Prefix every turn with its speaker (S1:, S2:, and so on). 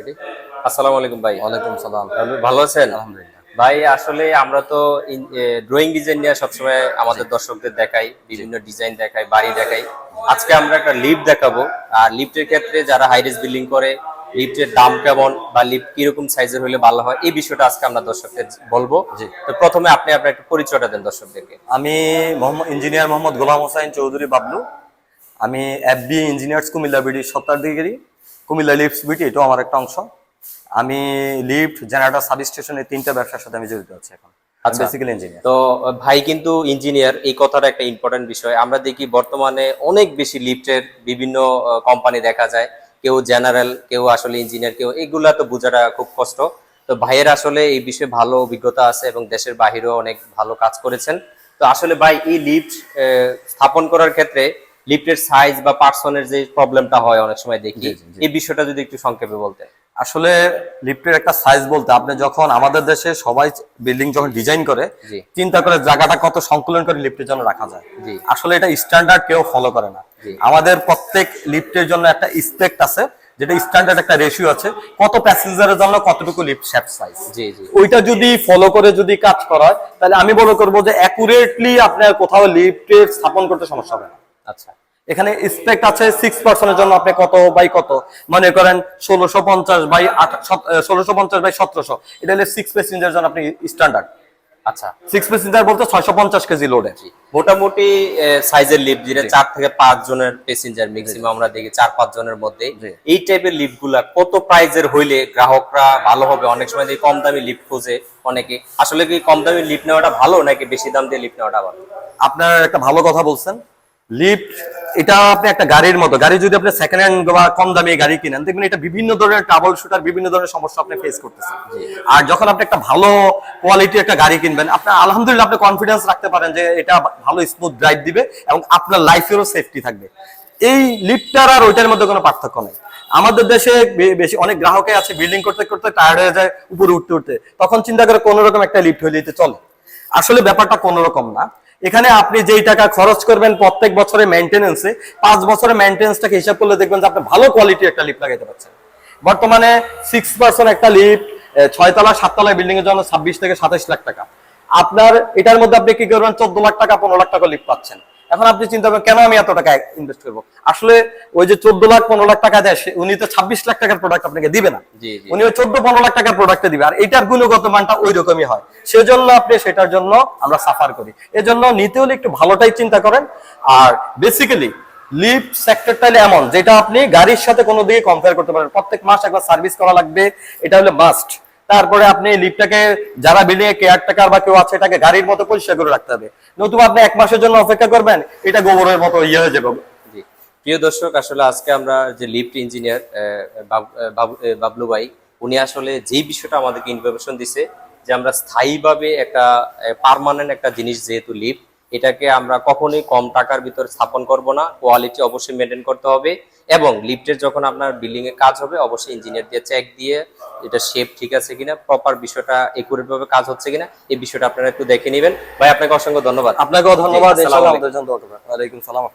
S1: এটি আসসালামু আলাইকুম ভাই
S2: ওয়ালাইকুম সালাম।
S1: ভালো আছেন?
S2: আলহামদুলিল্লাহ।
S1: ভাই আসলে আমরা তো ড্রয়িং ডিজাইন নিয়ে সবসময় আমাদের দর্শকদের দেখাই বিভিন্ন ডিজাইন দেখাই বাড়ি দেখাই। আজকে আমরা একটা লিফট দেখাবো। আর লিফটের ক্ষেত্রে যারা হাইরেস বিল্ডিং করে লিফটের দাম কেমন বা লিফট কীরকম সাইজের হলে ভালো হয় এই বিষয়টা আজকে আমরা দর্শকদের বলব।
S2: জি।
S1: তো প্রথমে আপনি আপনার একটু পরিচয়টা দেন দর্শকদেরকে।
S2: আমি ইঞ্জিনিয়ার মোহাম্মদ গোলাম হোসাইন চৌধুরী বাবলু। আমি এফবি ইঞ্জিনিয়ার্স কুমিল্লা বিডি সত্তর ডিগ্রি। কুমিল্লা লিফট বিটি এটাও আমার একটা অংশ। আমি লিফট জেনারেটর সাব স্টেশনের তিনটা ব্যবসার সাথে আমি জড়িত আছি এখন।
S1: আচ্ছা।
S2: বেসিক্যালি ইঞ্জিনিয়ার
S1: তো ভাই কিন্তু ইঞ্জিনিয়ার এই কথাটা একটা ইম্পর্টেন্ট বিষয়। আমরা দেখি বর্তমানে অনেক বেশি লিফটের বিভিন্ন কোম্পানি দেখা যায়। কেউ জেনারেল কেউ আসলে ইঞ্জিনিয়ার কেউ এগুলা তো বোঝাটা খুব কষ্ট। তো ভাইয়ের আসলে এই বিষয়ে ভালো অভিজ্ঞতা আছে এবং দেশের বাহিরেও অনেক ভালো কাজ করেছেন। তো আসলে ভাই এই লিফট স্থাপন করার ক্ষেত্রে লিফটের সাইজ বা পার্সনের যে প্রবলেমটা হয় অনেক সময় দেখি। এই বিষয়টা যদি একটু সংক্ষেপে বলতেন।
S2: আসলে লিফটের একটা সাইজ বলতে আপনি যখন আমাদের দেশে সবাই বিল্ডিং যখন ডিজাইন করে চিন্তা করে জায়গাটা কত সংকুলন করে লিফটের জন্য রাখা যায়। আসলে এটা স্ট্যান্ডার্ড কেউ ফলো করে না। আমাদের প্রত্যেক লিফটের জন্য একটা স্পেক্ট আছে যেটা স্ট্যান্ডার্ড একটা রেশিও আছে কত প্যাসেঞ্জারের জন্য কতটুকু লিফট শ্যাফট সাইজ ওইটা যদি ফলো করে যদি কাজ করা হয় তাহলে আমি মনে করব যে অ্যাকুরেটলি আপনার কোথাও লিফটের স্থাপন করতে সমস্যা হবে না।
S1: আচ্ছা।
S2: এখানে স্পেক্ট আছে সিক্স পার্সনের জন্য আপনি কত বাই কত? মনে করেন ষোলোশো পঞ্চাশ বাই ষোলোশো পঞ্চাশ বাই সতেরোশো। এটা হলে সিক্স প্যাসেঞ্জার জন্য আপনি স্ট্যান্ডার্ড
S1: আচ্ছা।
S2: সিক্স প্যাসেঞ্জার বলতে ছয়শো পঞ্চাশ কেজি লোডে
S1: মোটামুটি সাইজের লিফট যেটা চার থেকে পাঁচ জনের প্যাসেঞ্জার ম্যাক্সিমাম আমরা দেখি চার পাঁচ জনের মধ্যে। এই টাইপের লিফটগুলা কত প্রাইজের হইলে গ্রাহকরা ভালো হবে? অনেক সময় দেখি কম দামি লিফট খোঁজে অনেকে। আসলে কি কম দামি লিফট নেওয়াটা ভালো নাকি বেশি দাম দিয়ে নেওয়াটা ভালো?
S2: আপনার একটা ভালো কথা বলছেন। লিফট এটা আপনি একটা গাড়ির মতো। গাড়ি যদি আপনি সেকেন্ড হ্যান্ড বা কম দামি গাড়ি কিনেন দেখবেন এটা বিভিন্ন ধরনের ট্রাবল শুটার বিভিন্ন ধরনের সমস্যা আপনি ফেস করতেছেন আর যখন আপনি একটা ভালো কোয়ালিটির একটা গাড়ি কিনবেন আপনার আলহামদুলিল্লাহ আপনি কনফিডেন্স রাখতে পারেন যে এটা ভালো স্মুথ ড্রাইভ দিবে এবং আপনার লাইফেরও সেফটি থাকবে। এই লিফটার আর ওইটার মধ্যে কোনো পার্থক্য নেই। আমাদের দেশে বেশি অনেক গ্রাহকে আছে বিল্ডিং করতে করতে টায়ার্ড হয়ে যায় উপরে উঠতে উঠতে। তখন চিন্তা করে কোনো রকম একটা লিফট হয়ে যেতে চলে। আসলে ব্যাপারটা কোনো রকম না। এখানে আপনি যেই টাকা খরচ করবেন প্রত্যেক বছরে মেনটেনেন্সে পাঁচ বছরে মেনটেনেন্সটাকে হিসাব করলে দেখবেন যে আপনি ভালো কোয়ালিটি একটা লিফ্ট লাগাইতে পারছেন। বর্তমানে সিক্স পার্সেন্ট একটা লিপ ছয়তলা সাততলা বিল্ডিং এর জন্য ছাব্বিশ থেকে সাতাশ লাখ টাকা। আপনার এটার মধ্যে আপনি কি করবেন, চোদ্দ লাখ টাকা, পনেরো লাখ টাকা লিফ্ট পাচ্ছেন। এখন আপনি চিন্তা করবেন কেন আমি এত টাকা ইনভেস্ট করব? আসলে ওই যে চোদ্দ লাখ পনেরো লাখ টাকা দেয় উনি তো ছাব্বিশ লাখ টাকার প্রোডাক্ট আপনাকে দিবে না। উনি ওই চোদ্দ পনেরো লাখ টাকার প্রোডাক্টে দিবে। আর এটার গুণগত মানটা ওই রকমই হয়। সেজন্য আপনি সেটার জন্য আমরা সাফার করি। এজন্য নিতে হলে একটু ভালোটাই চিন্তা করেন। আর বেসিক্যালি লিফট সেক্টরটা এমন যেটা আপনি গাড়ির সাথে কোনো দিকে কম্পেয়ার করতে পারেন। প্রত্যেক মাস একবার সার্ভিস করা লাগবে এটা হলো মাস্ট তারপরে আপনি লিফটটাকে যারা বিল্ডিং এ কেয়ারটেকার বা কেউ আছে, এটাকে গাড়ির মতো পরিষ্কার করে রাখতে হবে। নতুবা আপনি এক মাসের জন্য অপেক্ষা করবেন, এটা গোবরের মতো ইয়ে হয়ে যাবে।
S1: প্রিয় দর্শক, আসলে আজকে আমরা যে লিফট ইঞ্জিনিয়ার বাবলু ভাই, উনি আসলে যেই বিষয়টা আমাদেরকে ইনফরমেশন দিছে, যে আমরা স্থায়ীভাবে একটা পার্মানেন্ট একটা জিনিস যেহেতু লিফট এটাকে আমরা কখনোই কম টাকার ভিতর স্থাপন করব না। কোয়ালিটি অবশ্যই মেনটেন করতে হবে এবং লিফটের যখন আপনার বিল্ডিং এ কাজ হবে অবশ্যই ইঞ্জিনিয়ার দিয়ে চেক দিয়ে এটা শেপ ঠিক আছে কিনা প্রপার বিষয়টা একুরেট ভাবে কাজ হচ্ছে কিনা এই বিষয়টা আপনারা একটু দেখে নেবেন। ভাই আপনাকে অসংখ্য ধন্যবাদ।
S2: আপনাকেও ধন্যবাদ। ওয়ালাইকুম সালাম।